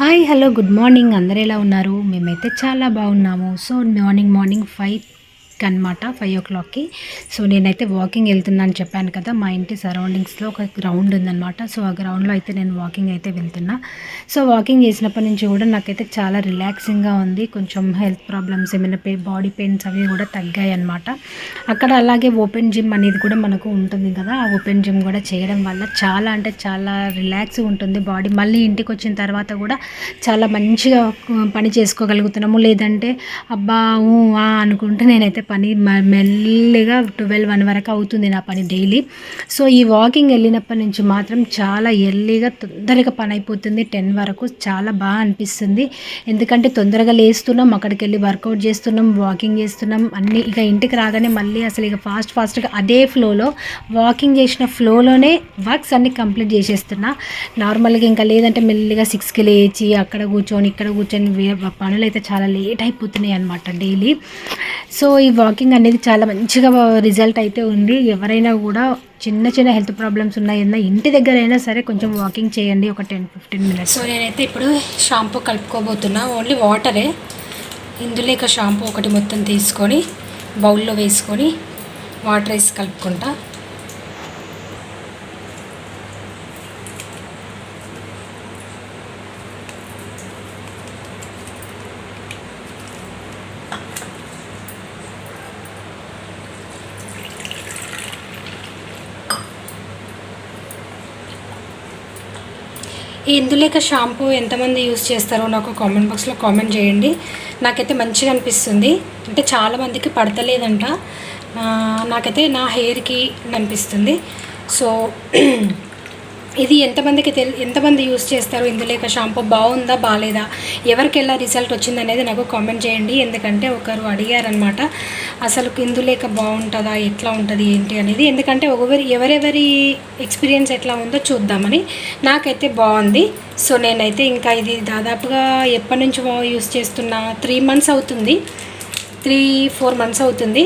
Hi hello good morning. అందరు ఎలా ఉన్నారు? మేమైతే చాలా బాగున్నాము. సో మార్నింగ్ మార్నింగ్ ఫైవ్ అనమాట ఫైవ్ ఓ క్లాక్కి సో నేనైతే వాకింగ్ వెళ్తున్నాను చెప్పాను కదా మా ఇంటి సరౌండింగ్స్లో ఒక గ్రౌండ్ ఉందన్నమాట. సో ఆ గ్రౌండ్లో అయితే నేను వాకింగ్ అయితే వెళ్తున్నా. సో వాకింగ్ చేసినప్పటి నుంచి కూడా నాకైతే చాలా రిలాక్సింగ్గా ఉంది. కొంచెం హెల్త్ ప్రాబ్లమ్స్ ఏమైనా పే బాడీ పెయిన్స్ అవి కూడా తగ్గాయి అనమాట అక్కడ అలాగే ఓపెన్ జిమ్ అనేది కూడా మనకు ఉంటుంది కదా ఆ ఓపెన్ జిమ్ కూడా చేయడం వల్ల చాలా అంటే చాలా రిలాక్స్ ఉంటుంది బాడీ మళ్ళీ ఇంటికి వచ్చిన తర్వాత కూడా చాలా మంచిగా పని చేసుకోగలుగుతున్నాము. లేదంటే అబ్బా ఊ, ఆ అనుకుంటే నేనైతే పని మ- మెల్లిగా ట్వెల్వ్ వన్ వరకు అవుతుంది నా పని డైలీ సో ఈ వాకింగ్ వెళ్ళినప్పటి నుంచి మాత్రం చాలా ఎర్లీగా తొందరగా పని అయిపోతుంది. టెన్ వరకు చాలా బాగా అనిపిస్తుంది. ఎందుకంటే తొందరగా లేస్తున్నాం అక్కడికి వెళ్ళి వర్కౌట్ చేస్తున్నాం వాకింగ్ చేస్తున్నాం అన్నీ ఇక ఇంటికి రాగానే మళ్ళీ అసలు ఇక ఫాస్ట్ ఫాస్ట్గా అదే ఫ్లోలో వాకింగ్ చేసిన ఫ్లోలోనే వర్క్స్ అన్ని కంప్లీట్ చేసేస్తున్నా. నార్మల్గా ఇంకా లేదంటే మెల్లిగా సిక్స్కి లేచి అక్కడ కూర్చొని ఇక్కడ కూర్చొని పనులు అయితే చాలా లేట్ అయిపోతున్నాయి అనమాట డైలీ సో ఈ వాకింగ్ అనేది చాలా మంచిగా రిజల్ట్ అయితే ఉంది. ఎవరైనా కూడా చిన్న చిన్న హెల్త్ ప్రాబ్లమ్స్ ఉన్నాయన్నా ఇంటి దగ్గర అయినా సరే కొంచెం వాకింగ్ చేయండి. ఒక టెన్ ఫిఫ్టీన్ మినిట్స్. సో నేనైతే ఇప్పుడు షాంపూ కలుపుకోబోతున్నా. ఓన్లీ వాటరే. ఇందులో ఇక షాంపూ ఒకటి మొత్తం తీసుకొని బౌల్లో వేసుకొని వాటర్ వేసి కలుపుకుంటా. ఈ ఇందులేక షాంపూ ఎంతమంది యూస్ చేస్తారో నాకు కామెంట్ బాక్స్లో కామెంట్ చేయండి. నాకైతే మంచిగా అనిపిస్తుంది. అంటే చాలామందికి పడతలేదంట. నాకైతే నా హెయిర్కి అనిపిస్తుంది. సో ఇది ఎంతమందికి తెల్ ఎంతమంది యూస్ చేస్తారు? ఇందులేక షాంపూ బాగుందా బాగాలేదా ఎవరికి ఎలా రిజల్ట్ వచ్చింది అనేది నాకు కామెంట్ చేయండి. ఎందుకంటే ఒకరు అడిగారనమాట అసలు ఇందులేక బాగుంటుందా ఎట్లా ఉంటుంది ఏంటి అనేది. ఎందుకంటే ఒకరి ఎవరెవరి ఎక్స్పీరియన్స్ ఎట్లా ఉందో చూద్దామని నాకైతే బాగుంది. సో నేనైతే ఇంకా ఇది దాదాపుగా ఎప్పటి నుంచి యూస్ చేస్తున్నా త్రీ మంత్స్ అవుతుంది. త్రీ ఫోర్ మంత్స్ అవుతుంది.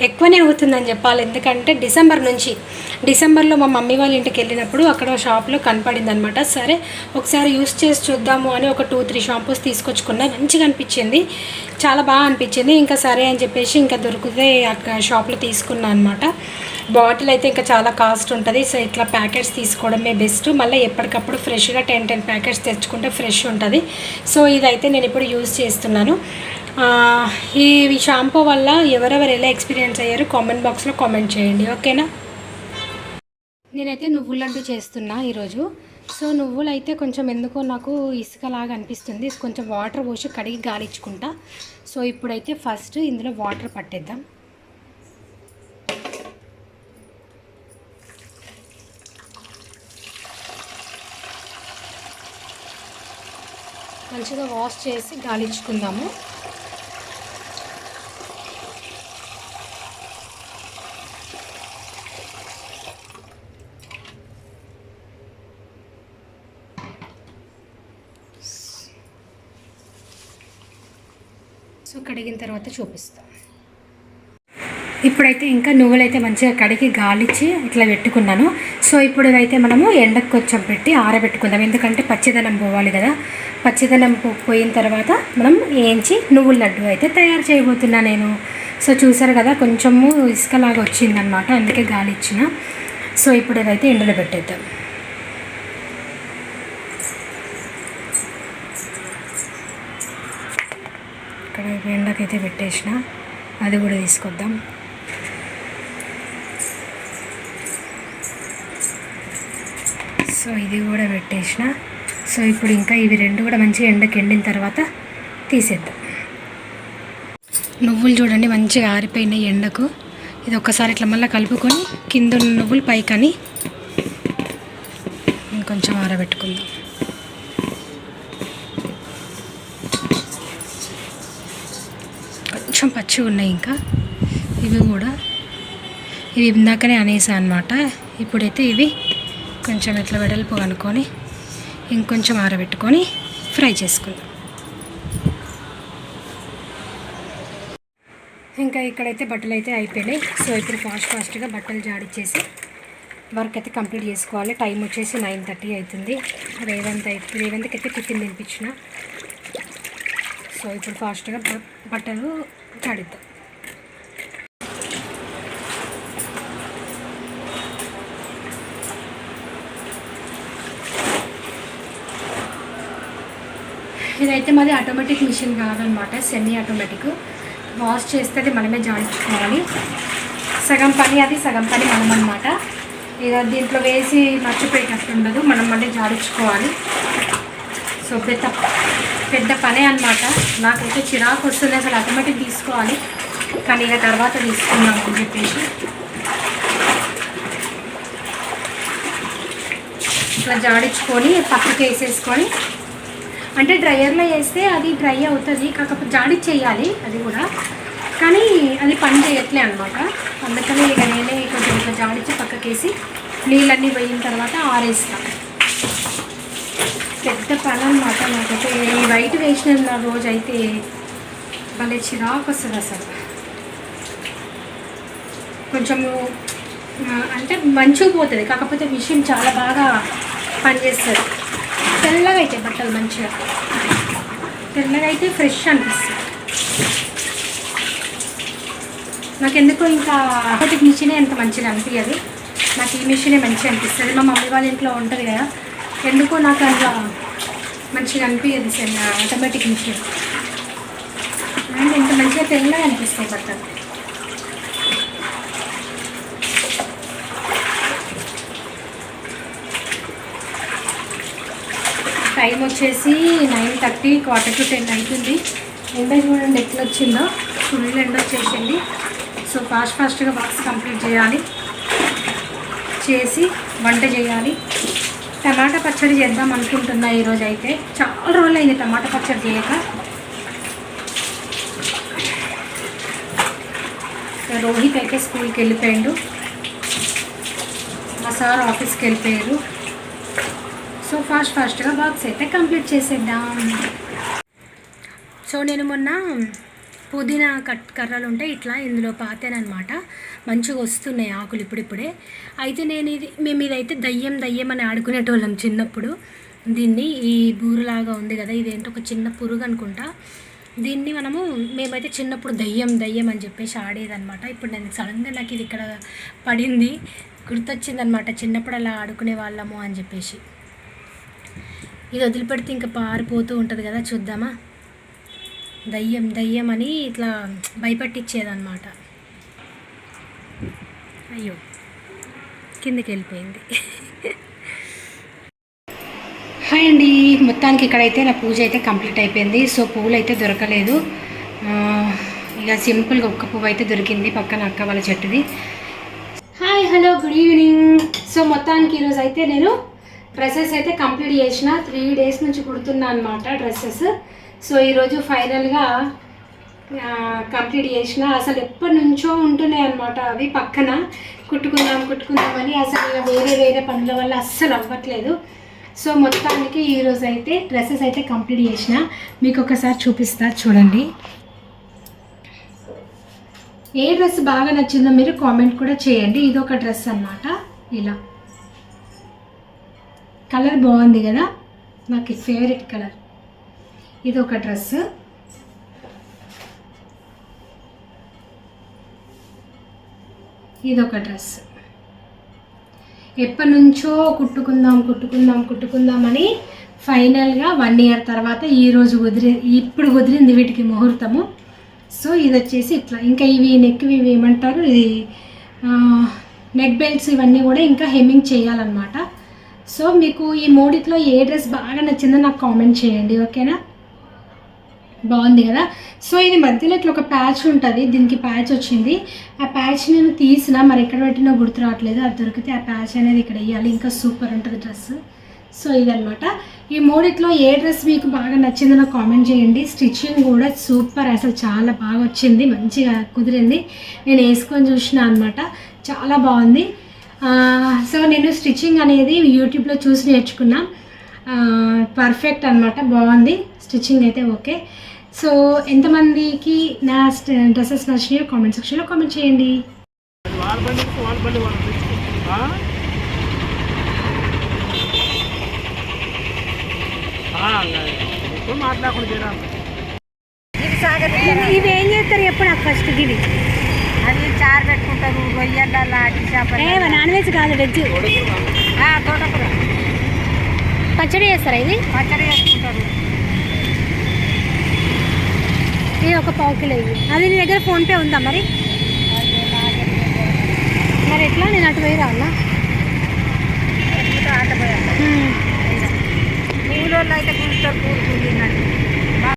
ఎక్కువనే అవుతుందని చెప్పాలి. ఎందుకంటే డిసెంబర్ నుంచి డిసెంబర్లో మా మమ్మీ వాళ్ళ ఇంటికి వెళ్ళినప్పుడు అక్కడ షాప్లో కనపడింది అనమాట సరే ఒకసారి యూస్ చేసి చూద్దాము అని ఒక టూ త్రీ షాంపూస్ తీసుకొచ్చుకున్నా. మంచిగా అనిపించింది. చాలా బాగా అనిపించింది. ఇంకా సరే అని చెప్పేసి ఇంకా దొరికితే అక్కడ షాప్లో తీసుకున్నాను అనమాట. బాటిల్ అయితే ఇంకా చాలా కాస్ట్ ఉంటుంది. సో ఇట్లా ప్యాకెట్స్ తీసుకోవడమే బెస్ట్. మళ్ళీ ఎప్పటికప్పుడు ఫ్రెష్గా టెన్ టెన్ ప్యాకెట్స్ తెచ్చుకుంటే ఫ్రెష్ ఉంటుంది. సో ఇదైతే నేను ఇప్పుడు యూజ్ చేస్తున్నాను. ఈ షాంపూ వల్ల ఎవరెవరు ఎలా ఎక్స్పీరియన్స్ అయ్యారు కామెంట్ బాక్స్లో కామెంట్ చేయండి ఓకేనా? నేనైతే నువ్వుల లడ్డు చేస్తున్నా ఈరోజు. సో నువ్వులు అయితే కొంచెం ఎందుకో నాకు ఇసుకలాగా అనిపిస్తుంది. కొంచెం వాటర్ పోసి కడిగి గాలిచ్చుకుంటా సో ఇప్పుడైతే ఫస్ట్ ఇందులో వాటర్ పట్టేద్దాం. మంచిగా వాష్ చేసి గాలిచ్చుకుందాము సో కడిగిన తర్వాత చూపిస్తాం. ఇప్పుడైతే ఇంకా నువ్వులైతే మంచిగా కడిగి గాలిచ్చి ఇట్లా పెట్టుకున్నాను. సో ఇప్పుడు అయితే మనము ఎండకు కొంచెం పెట్టి ఆరబెట్టుకుందాం. ఎందుకంటే పచ్చిదనం పోవాలి కదా. పచ్చిదనం పో- పోయిన తర్వాత మనం వేయించి నువ్వుల లడ్డు అయితే తయారు చేయబోతున్నా నేను. సో చూసారు కదా కొంచెము ఇసుకలాగా వచ్చిందనమాట అందుకే గాలిచ్చిన. సో ఇప్పుడు ఇదైతే ఎండలో పెట్టేద్దాం. ఇక్కడ ఎండకైతే పెట్టేసిన. అది కూడా తీసుకొద్దాం. సో ఇది కూడా పెట్టేసిన. సో ఇప్పుడు ఇంకా ఇవి రెండు కూడా మంచిగా ఎండకి ఎండిన తర్వాత తీసేద్దాం. నువ్వులు చూడండి మంచిగా ఆరిపోయినాయి ఎండకు. ఇది ఒక్కసారి ఇట్లా మళ్ళీ కలుపుకొని కింద నువ్వులు పైకని ఇంకొంచెం ఆరబెట్టుకుందాం కొంచెం పచ్చి ఉన్నాయి ఇంకా. ఇవి కూడా. ఇవి ఇందాకనే అనేసా అనమాట ఇప్పుడైతే ఇవి కొంచెం ఇట్లా వెడల్పు అనుకొని ఇంకొంచెం ఆరబెట్టుకొని ఫ్రై చేసుకుందాం. ఇంకా ఇక్కడైతే బట్టలు అయితే అయిపోయినాయి. సో ఇప్పుడు ఫాస్ట్ ఫాస్ట్గా బట్టలు జాడిచ్చేసి వర్క్ అయితే కంప్లీట్ చేసుకోవాలి. టైం వచ్చేసి నైన్ థర్టీ అవుతుంది. రేవంత్ అయితే రేవంత్కి అయితే టిఫిన్ తినిపించిన. సో ఇప్పుడు ఫాస్ట్గా బట్టలు కడిద్దాం. ఇదైతే మాది ఆటోమేటిక్ మిషన్ కాదనమాట సెమీ ఆటోమేటిక్ వాష్ చేస్తే అది మనమే జాయించుకోవాలి. సగం పని అది సగం పని మనం అనమాట ఇక దీంట్లో వేసి మర్చిపోయేటట్టు ఉండదు మనం మళ్ళీ జాడించుకోవాలి. సో పెద్ద పెద్ద పనే అనమాట నాకైతే చిరాకు వస్తుంది అసలు ఆటోమేటిక్ తీసుకోవాలి. కానీ ఇక తర్వాత తీసుకుందాం అని చెప్పేసి. ఇట్లా జాడించుకొని పక్కకి వేసేసుకొని. అంటే డ్రయర్లో వేస్తే అది డ్రై అవుతుంది కాకపోతే జాడి చేయాలి అది కూడా. కానీ అది పని చేయట్లే అనమాట అందుకని ఇక నేనే కొంచెం ఇట్లా జాడించి పక్కకేసి నీళ్ళన్నీ పోయిన తర్వాత ఆరేస్తాను పెద్ద పని అనమాట నాకైతే. ఈ వైట్ వేసిన రోజు అయితే భలే చిరాకు వస్తుంది అసలు. కొంచెము అంటే మంచిగా పోతుంది. కాకపోతే విషయం చాలా బాగా పనిచేస్తుంది. తెల్లగా అయితే బట్టలు మంచిగా. తెల్లగా అయితే ఫ్రెష్ అనిపిస్తుంది. నాకెందుకో ఇంకా ఒకటి మిషనే ఎంత మంచిగా అనిపించదు నాకు ఈ మిషనే మంచిగా అనిపిస్తుంది. మా మమ్మీ వాళ్ళ ఇంట్లో ఉంటుంది కదా. ఎందుకో నాకు అందులో మంచిగా అనిపించదు సార్ ఆటోమేటిక్ మిషన్ అండ్ ఇంత మంచిగా తెల్లగా అనిపిస్తాయి బట్టలు టైం వచ్చేసి nine thirty quarter to ten అవుతుంది ఎండ చూడండి ఎట్లా వచ్చిందో ఫుల్ ఎండ వచ్చేసింది. సో ఫాస్ట్ ఫాస్ట్గా బాక్స్ కంప్లీట్ చేయాలి. చేసి వంట చేయాలి. టమాటా పచ్చడి చేద్దాం అనుకుంటున్నా ఈరోజు అయితే చాలా రోజులు అయింది టమాటా పచ్చడి చేయక. రోహిత్ అయితే స్కూల్కి వెళ్ళిపోయాడు. మా సార్ ఆఫీస్కి వెళ్ళిపోయారు. సో ఫాస్ట్ ఫాస్ట్గా బాక్స్ అయితే కంప్లీట్ చేసేద్దాం. సో నేను మొన్న పుదీనా కట్ కర్రలు ఉంటాయి ఇట్లా ఇందులో పాతానమాట మంచిగా వస్తున్నాయి ఆకులు ఇప్పుడిప్పుడే. అయితే నేను ఇది మేము ఇదైతే దయ్యం దయ్యం అని ఆడుకునేటోళ్ళం చిన్నప్పుడు. దీన్ని ఈ బూరులాగా ఉంది కదా ఇదేంటో ఒక చిన్న పురుగు అనుకుంటా. దీన్ని మనము మేమైతే చిన్నప్పుడు దయ్యం దయ్యం అని చెప్పేసి ఆడేదనమాట ఇప్పుడు నేను సడన్గా నాకు ఇది ఇక్కడ పడింది గుర్తొచ్చిందనమాట చిన్నప్పుడు అలా ఆడుకునే వాళ్ళము అని చెప్పేసి. ఇది వదిలిపెడితే ఇంకా పారిపోతూ ఉంటుంది కదా చూద్దామా? దయ్యం దయ్యం అని ఇట్లా భయపెట్టించేదన్నమాట. అయ్యో కిందకి వెళ్ళిపోయింది హాయ్ అండి మొత్తానికి ఇక్కడైతే నా పూజ అయితే కంప్లీట్ అయిపోయింది. సో పువ్వులు అయితే దొరకలేదు ఇక సింపుల్గా ఒక్క పువ్వు అయితే దొరికింది పక్కన అక్క వాళ్ళ చెట్టుది. Hi hello good evening. So మొత్తానికి ఈరోజు అయితే నేను డ్రెస్సెస్ అయితే కంప్లీట్ చేసిన. త్రీ డేస్ నుంచి కుడుతున్నా అనమాట డ్రెస్సెస్. సో ఈరోజు ఫైనల్గా కంప్లీట్ చేసిన. అసలు ఎప్పటి నుంచో ఉంటున్నాయి అనమాట అవి పక్కన. కుట్టుకుందాం కుట్టుకుందామని అసలు వేరే వేరే పనుల వల్ల అస్సలు అవ్వట్లేదు. సో మొత్తానికి ఈరోజు అయితే డ్రెస్సెస్ అయితే కంప్లీట్ చేసిన. మీకు ఒకసారి చూపిస్తా చూడండి. ఏ డ్రెస్ బాగా నచ్చిందో మీరు కామెంట్ కూడా చేయండి. ఇది ఒక డ్రెస్ అనమాట ఇలా. కలర్ బాగుంది కదా? నాకు ఫేవరెట్ కలర్. ఇది ఒక డ్రెస్. ఇది ఒక డ్రెస్. ఎప్పటి నుంచో కుట్టుకుందాం కుట్టుకుందాం కుట్టుకుందామని ఫైనల్గా వన్ ఇయర్ తర్వాత ఈరోజు రోజు కుదిరి ఇప్పుడు కుదిరింది వీటికి ముహూర్తము. సో ఇది వచ్చేసి ఇట్లా. ఇంకా ఇవి నెక్ ఇవి ఏమంటారు? ఇది నెక్ బెల్ట్స్ ఇవన్నీ కూడా ఇంకా హెమ్మింగ్ చేయాలన్నమాట. సో మీకు ఈ మూడిట్లో ఏ డ్రెస్ బాగా నచ్చిందో నాకు కామెంట్ చేయండి ఓకేనా? బాగుంది కదా? సో ఇది మధ్యలో ఇట్లా ఒక ప్యాచ్ ఉంటుంది. దీనికి ప్యాచ్ వచ్చింది. ఆ ప్యాచ్ నేను తీసిన మరి ఎక్కడ పెట్టినా గుర్తు రావట్లేదు. అది దొరికితే ఆ ప్యాచ్ అనేది ఇక్కడ వేయాలి. ఇంకా సూపర్ ఉంటుంది డ్రెస్. సో ఇదనమాట ఈ మూడిట్లో ఏ డ్రెస్ మీకు బాగా నచ్చిందో నాకు కామెంట్ చేయండి. స్టిచ్చింగ్ కూడా సూపర్. అసలు చాలా బాగా వచ్చింది. మంచిగా కుదిరింది. నేను వేసుకొని చూసిన అనమాట చాలా బాగుంది. సో నేను స్టిచ్చింగ్ అనేది యూట్యూబ్లో చూసి నేర్చుకున్నా. పర్ఫెక్ట్ అనమాట బాగుంది. స్టిచ్చింగ్ అయితే ఓకే. సో ఎంతమందికి నా డ్రెస్సెస్ నచ్చినాయో కామెంట్ సెక్షన్లో కామెంట్ చేయండి. మాట్లాడకుండా ఇది ఏం చేస్తారు ఎప్పుడు నాకు ఫస్ట్ గివి. అది చారు పెట్టుకుంటారు రొయ్యల చేపలు నాన్ వెజ్ కాదు వెజ్. తోటకూర. పచ్చడి చేస్తారా ఇది? పచ్చడి చేసుకుంటారు. ఇది ఒక పావు కిలో ఇవి అది నీ దగ్గర ఫోన్పే ఉందా మరి? మరి ఎట్లా? నేను అటు పోయి రావాలా ఆట కూలోళ్ళు అయితే కూర్చుంటారు కూరుకుంటున్నట్టు